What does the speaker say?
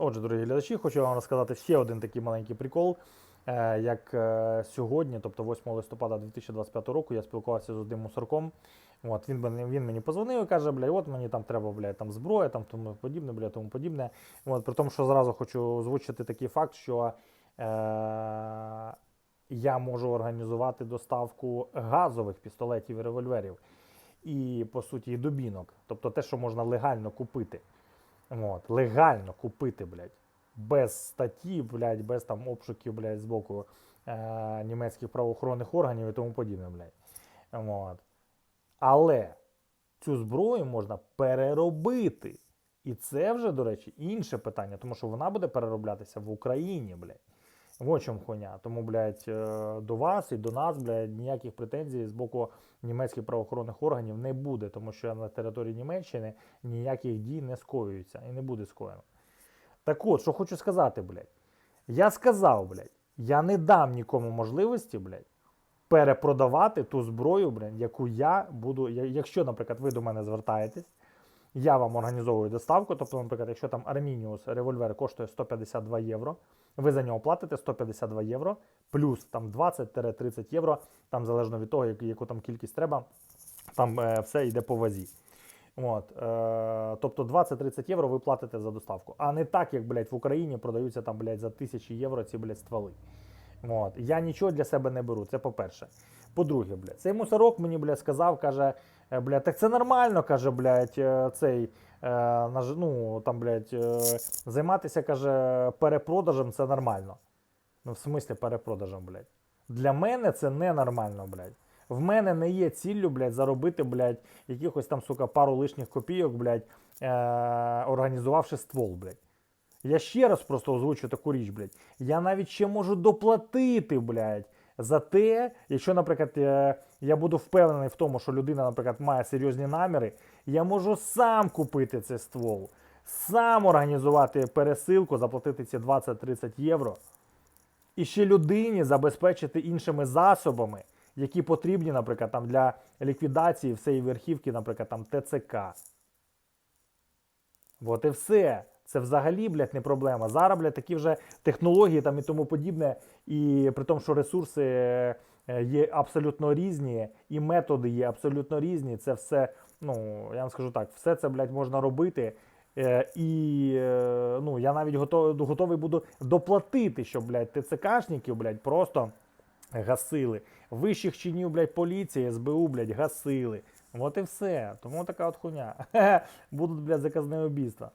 Отже, дорогі глядачі, хочу вам розказати ще один такий маленький прикол. Е, Як е, сьогодні, тобто 8 листопада 2025 року, я спілкувався з одним мусорком. От, він, він мені позвонив і каже, бля, от мені там треба, бля, там зброя, там тому подібне, бля, тому подібне. От, при тому, що зразу хочу озвучити такий факт, що е, я можу організувати доставку газових пістолетів і револьверів. І, по суті, і дубінок. Тобто те, що можна легально купити. От, легально купити, блядь. Без статті, блядь, без там обшуків, блядь, з боку е- німецьких правоохоронних органів і тому подібне, блядь. От. Але цю зброю можна переробити. І це вже, до речі, інше питання, тому що вона буде перероблятися в Україні, блядь. В чому хуйня. Тому, блядь, е, до вас і до нас, блядь, ніяких претензій з боку німецьких правоохоронних органів не буде, тому що на території Німеччини ніяких дій не скоюється і не буде скоєно. Так от, що хочу сказати, блядь. Я сказав, блядь, я не дам нікому можливості, блядь, перепродавати ту зброю, блядь, яку я буду. Якщо, наприклад, ви до мене звертаєтесь, я вам організовую доставку. Тобто, наприклад, якщо там Армініус револьвер коштує 152 євро, ви за нього платите 152 євро, плюс там 20-30 євро, там залежно від того, яку, яку там кількість треба, там е, все йде по вазі. От, е, тобто 20-30 євро ви платите за доставку. А не так, як блядь, в Україні продаються там, блядь, за тисячі євро ці блядь, стволи. От. Я нічого для себе не беру. Це по-перше. По-друге, блядь, цей мусорок мені блядь, сказав, каже, е, блядь, так це нормально, каже, блядь, е, цей. Е, ну, там, блядь, займатися, каже, перепродажем це нормально. Ну, в смислі перепродажем, блядь. Для мене це ненормально, блядь. В мене не є ціллю, блядь, заробити, блядь, якихось там, сука, пару лишніх копійок, блядь, е- організувавши ствол, блядь. Я ще раз просто озвучу таку річ, блядь. Я навіть ще можу доплатити, блядь, за те, якщо, наприклад, е, я буду впевнений в тому, що людина, наприклад, має серйозні наміри, я можу сам купити цей ствол, сам організувати пересилку, заплатити ці 20-30 євро, і ще людині забезпечити іншими засобами, які потрібні, наприклад, там для ліквідації всієї верхівки, наприклад, там ТЦК. От і все. Це взагалі, блядь, не проблема. Зараз, блядь, такі вже технології там і тому подібне, і при тому, що ресурси е, є абсолютно різні, і методи є абсолютно різні. Це все, ну, я вам скажу так, все це, блядь, можна робити. Е, і е, ну, я навіть готовий, готовий буду доплатити, щоб, блядь, ТЦКшників, блядь, просто гасили. Вищих чинів, блядь, поліції, СБУ, блядь, гасили. От і все. Тому така от хуйня. Будуть, блядь, заказне убійства.